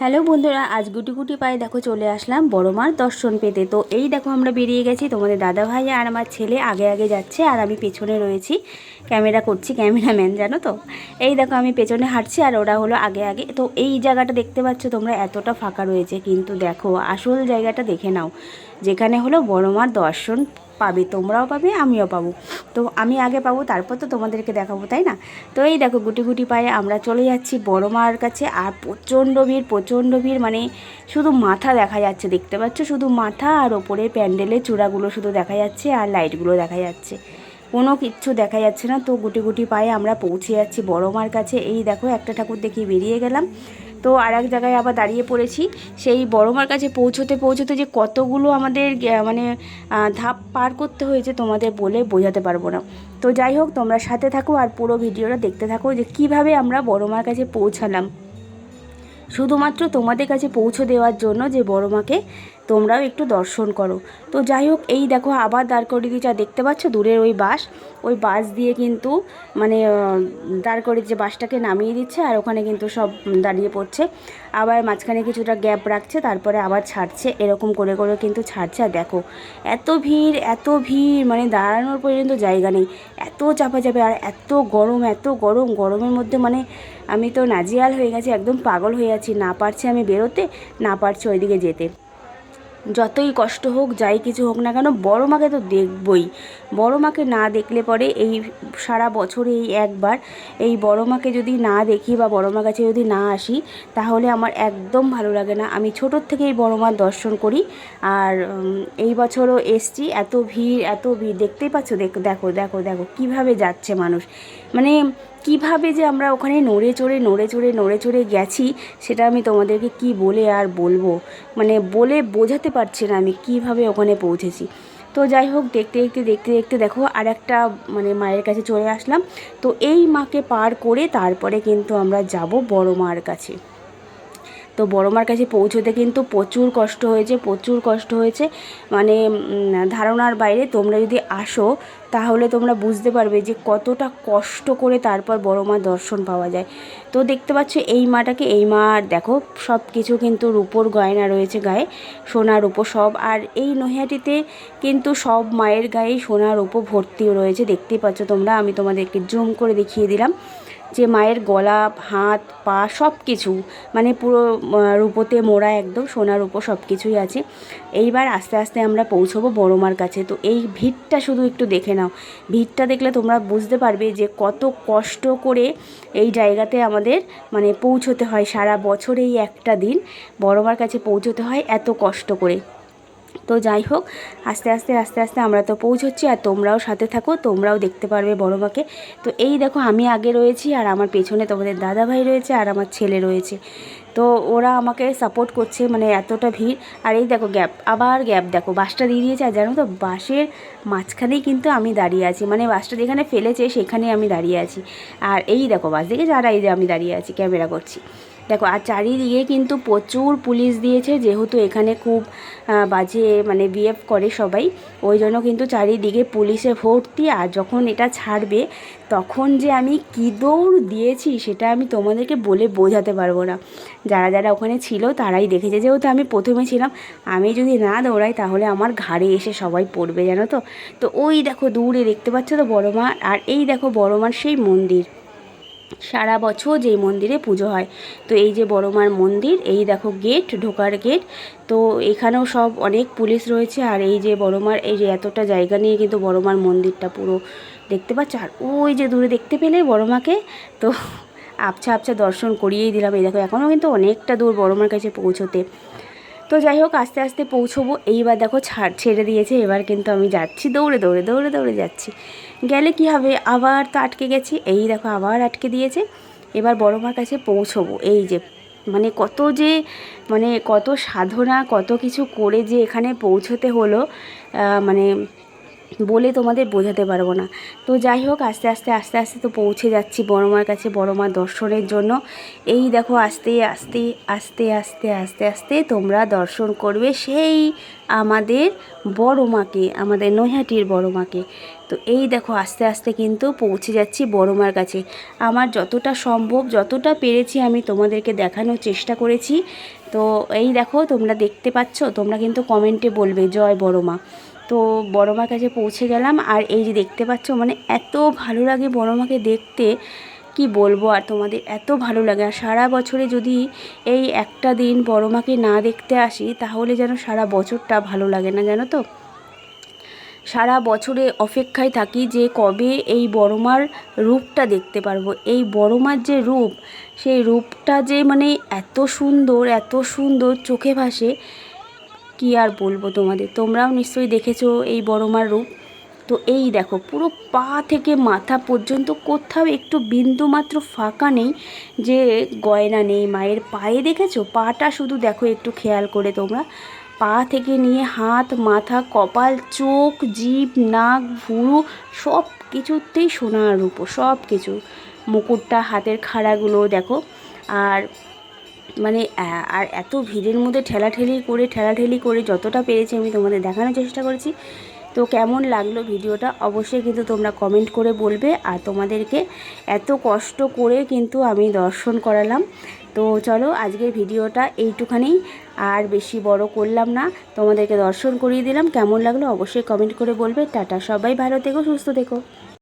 Hello বন্ধুরা, আজ গুটি গুটি পায়ে দেখো চলে আসলাম বড় মার দর্শন পেতে। তো এই দেখো আমরা বেরিয়ে গেছি, তোমাদের দাদা ভাই আর আমার ছেলে আগে আগে যাচ্ছে আর আমি পেছনে রয়েছি। ক্যামেরা করছি, ক্যামেরাম্যান, জানো তো? এই দেখো আমি পেছনে হাঁটছি আর ওরা হলো আগে আগে। তো এই জায়গাটা দেখতে পাচ্ছ তোমরা, এতটা ফাঁকা রয়েছে, কিন্তু দেখো আসল জায়গাটা দেখে নাও। যেখানে হলো বড় মার দর্শন পাবে, তোমরাও পাবে, আমিও পাবো। তো আমি আগে পাবো, তারপর তো তোমাদেরকে দেখাবো, তাই না? তো এই দেখো গুটি গুটি পায়ে আমরা চলে যাচ্ছি বড় মার কাছে, আর প্রচণ্ড ভিড় প্রচণ্ড ভিড় মানে শুধু মাথা দেখা যাচ্ছে, দেখতে পাচ্ছ? শুধু মাথা আর ওপরে প্যান্ডেলের চূড়াগুলো শুধু দেখা যাচ্ছে, আর লাইটগুলো দেখা যাচ্ছে। কোনো কিচ্ছু দেখা যাচ্ছে না। তো গুটি গুটি পায়ে আমরা পৌঁছে যাচ্ছি বড় মার কাছে। এই দেখো একটা ঠাকুর দেখিয়ে বেরিয়ে গেলাম। তো আর এক জায়গায় আবার দাঁড়িয়ে পড়েছি। সেই বড়মার কাছে পৌঁছতে পৌঁছতে যে কতগুলো আমাদের মানে ধাপ পার করতে হয়েছে তোমাদের বলে বোঝাতে পারব না। তো যাই হোক, তোমরা সাথে থাকো আর পুরো ভিডিওটা দেখতে থাকো যে কীভাবে আমরা বড়মার কাছে পৌঁছালাম। শুধুমাত্র তোমাদের কাছে পৌঁছে দেওয়ার জন্য যে বড় মাকে তোমরাও একটু দর্শন করো। তো যাই হোক, এই দেখো আবার দাঁড় করিয়ে দিয়েছে। আর দেখতে পাচ্ছ দূরের ওই বাস? ওই বাস দিয়ে কিন্তু মানে দাঁড় করিয়ে যে বাসটাকে নামিয়ে দিচ্ছে আর ওখানে কিন্তু সব দাঁড়িয়ে পড়ছে। আবার মাঝখানে কিছুটা গ্যাপ রাখছে, তারপরে আবার ছাড়ছে, এরকম করে করে কিন্তু ছাড়ছে। আর দেখো, এত ভিড় এত ভিড় মানে দাঁড়ানোর পর্যন্ত জায়গা নেই। এত চাপা যাবে আর এত গরম এত গরম, গরমের মধ্যে মানে আমি তো নাজিয়াল হয়ে গেছি, একদম পাগল হয়ে আছি। না পারছি আমি বেরোতে, না পারছি ওইদিকে যেতে। যতই কষ্ট হোক, যাই কিছু হোক না কেন, বড় মাকে তো দেখবই। বড় মাকে না দেখলে পরে এই সারা বছরে এই একবার এই বড় মাকে যদি না দেখি বা বড় মার কাছে যদি না আসি, তাহলে আমার একদম ভালো লাগে না। আমি ছোটোর থেকেই বড় মার দর্শন করি আর এই বছরও এসছি। এত ভিড় এত ভিড়। দেখতেই পাচ্ছ, দেখ- দেখো দেখো দেখো, কীভাবে যাচ্ছে মানুষ। মানে কীভাবে যে আমরা ওখানে নড়ে চড়ে নড়ে চড়ে নড়ে চড়ে গেছি, সেটা আমি তোমাদেরকে কি বলে আর বলব? মানে বলে বোঝাতে পারছি না আমি কীভাবে ওখানে পৌঁছেছি। তো যাই হোক, দেখতে দেখতে দেখতে দেখতে দেখো আর একটা মানে মায়ের কাছে চলে আসলাম। তো এই মাকে পার করে তারপরে কিন্তু আমরা যাব বড় মার কাছে। তো বড় মার কাছে পৌঁছোতে কিন্তু প্রচুর কষ্ট হয়েছে, প্রচুর কষ্ট হয়েছে। মানে ধারণার বাইরে তোমরা যদি আসো তাহলে তোমরা বুঝতে পারবে যে কতটা কষ্ট করে তারপর বড় মা দর্শন পাওয়া যায়। তো দেখতে পাচ্ছ এই মাটাকে, এই মা আর দেখো সব কিছু কিন্তু রূপোর গয়না রয়েছে গায়ে, সোনার রূপো সব। আর এই নৈহাটিতে কিন্তু সব মায়ের গায়ে সোনার রূপো ভর্তিও রয়েছে। দেখতেই পাচ্ছ তোমরা, আমি তোমাদেরকে জুম করে দেখিয়ে দিলাম। যে মায়ের গলা, হাত, পা সব কিছু মানে পুরো রূপোতে মোড়া একদম, সোনার উপর সব কিছুই আছে। এইবার আস্তে আস্তে আমরা পৌঁছবো বড় মার কাছে। তো এই ভিড়টা শুধু একটু দেখে নাও। ভিড়টা দেখলে তোমরা বুঝতে পারবে যে কত কষ্ট করে এই জায়গাতে আমাদের মানে পৌঁছতে হয়। সারা বছরেই একটা দিন বড় মার কাছে পৌঁছতে হয় এত কষ্ট করে। তো যাই হোক, আস্তে আস্তে আস্তে আস্তে আমরা তো পৌঁছচ্ছি আর তোমরাও সাথে থাকো, তোমরাও দেখতে পারবে বড় মাকে। তো এই দেখো, আমি আগে রয়েছি আর আমার পেছনে তোমাদের দাদা ভাই রয়েছে আর আমার ছেলে রয়েছে। তো ওরা আমাকে সাপোর্ট করছে মানে এতটা ভিড়। আর এই দেখো গ্যাপ আবার গ্যাপ দেখো, বাসটা দিয়ে দিয়েছে। আর জানো তো, বাসের মাঝখানেই কিন্তু আমি দাঁড়িয়ে আছি মানে বাসটা যেখানে ফেলেছে সেখানেই আমি দাঁড়িয়ে আছি। আর এই দেখো বাস দেখে যারা এই যে আমি দাঁড়িয়ে আছি, ক্যামেরা করছি। দেখো, আর চারিদিকে কিন্তু প্রচুর পুলিশ দিয়েছে, যেহেতু এখানে খুব বাজে মানে বিহেভ করে সবাই। ওই জন্য কিন্তু চারিদিকে পুলিশে ভর্তি, আর যখন এটা ছাড়বে, তখন যে আমি কী দৌড় দিয়েছি, সেটা আমি তোমাদেরকে বলে বোঝাতে পারব না। যারা যারা ওখানে ছিল, তারাই দেখেছে। যেহেতু আমি প্রথমে ছিলাম, আমি যদি না দৌড়াই, তাহলে আমার ঘাড়ে এসে সবাই পড়বে, জানো তো? তো ওই দেখো, দূরে দেখতে পাচ্ছ তো বড় মা, আর এই দেখো বড় মার সেই মন্দির। সারা বছর যেই মন্দিরে পুজো হয়। তো এই যে বড় মার মন্দির, এই দেখো গেট ঢোকার গেট তো এখানেও সব অনেক পুলিশ রয়েছে। আর এই যে বড় মার, এই যে এতটা জায়গা নিয়ে কিন্তু বড় মার মন্দিরটা পুরো দেখতে পাচ্ছ? আর ওই যে দূরে দেখতে পেলে বড় মাকে, তো আবছা আবছা দর্শন করিয়েই দিলাম। এই দেখো, এখনও কিন্তু অনেকটা দূর বড় মার কাছে পৌঁছোতে। তো যাই হোক, আস্তে আস্তে পৌঁছবো। এইবার দেখো, ছাড় ছেড়ে দিয়েছে। এবার কিন্তু আমি যাচ্ছি, দৌড়ে দৌড়ে দৌড়ে দৌড়ে যাচ্ছি। গেলে কি হবে? আবার তো আটকে গেছি। এই দেখো, আবার আটকে দিয়েছে। এবার বড় মার কাছে পৌঁছবো। এই যে মানে কত যে মানে কত সাধনা, কত কিছু করে যে এখানে পৌঁছতে হলো মানে বলে তোমাদের বোঝাতে পারব না। তো যাই হোক, আস্তে আস্তে আস্তে আস্তে তো পৌঁছে যাচ্ছি বড় মার কাছে বড় মার দর্শনের জন্য। এই দেখো, আস্তে আস্তে আস্তে আস্তে আস্তে আস্তে তোমরা দর্শন করবে সেই আমাদের বড় মাকে আমাদের নৈহাটির বড় মাকে তো এই দেখো, আস্তে আস্তে কিন্তু পৌঁছে যাচ্ছি বড় মার কাছে। আমার যতটা সম্ভব, যতটা পেরেছি আমি তোমাদেরকে দেখানোর চেষ্টা করেছি। তো এই দেখো, তোমরা দেখতে পাচ্ছ, তোমরা কিন্তু কমেন্টে বলবে, জয় বড় মা তো বড় মার কাছে পৌঁছে গেলাম আর এই যে দেখতে পাচ্ছ মানে এত ভালো লাগে বড় মাকে দেখতে, কি বলব আর তোমাদের এত ভালো লাগে। আর সারা বছরে যদি এই একটা দিন বড় মাকে না দেখতে আসি, তাহলে যেন সারা বছরটা ভালো লাগে না জানো তো? সারা বছরে অপেক্ষায় থাকি যে কবে এই বড়মার রূপটা দেখতে পারব। এই বড়মার যে রূপ, সেই রূপটা যে মানে এত সুন্দর এত সুন্দর চোখে ভাসে কি আর বলব তোমাদের? তোমরাও নিশ্চয়ই দেখেছ এই বড় মার রূপ। তো এই দেখো, পুরো পা থেকে মাথা পর্যন্ত কোথাও একটু বিন্দু মাত্র ফাঁকা নেই যে গয়না নেই, মায়ের পায়ে দেখেছ? পাটা শুধু দেখো একটু খেয়াল করে তোমরা। পা থেকে নিয়ে হাত, মাথা, কপাল, চোখ, জিভ, নাক, ভুরু সব কিছুতেই সোনার রূপো, সব কিছু। মুকুটটা, হাতের খাড়াগুলো দেখো। আর মানে আর এত ভিড়ের মধ্যে ঠেলাঠেলি করে ঠেলাঠেলি করে যতটা পেরেছি আমি তোমাদের দেখানোর চেষ্টা করেছি। তো কেমন লাগল ভিডিওটা? অবশ্যই কিন্তু তোমরা কমেন্ট করে বলবে আর তোমাদেরকে এত কষ্ট করে কিন্তু আমি দর্শন করালাম। তো চলো আজকের ভিডিওটা এইটুখানি। আর বেশি বড় করলাম না, তোমাদেরকে দর্শন করিয়ে দিলাম। কেমন লাগল অবশ্যই কমেন্ট করে বলবে। টাটা, সবাই ভালো থেকো, সুস্থ থেকো।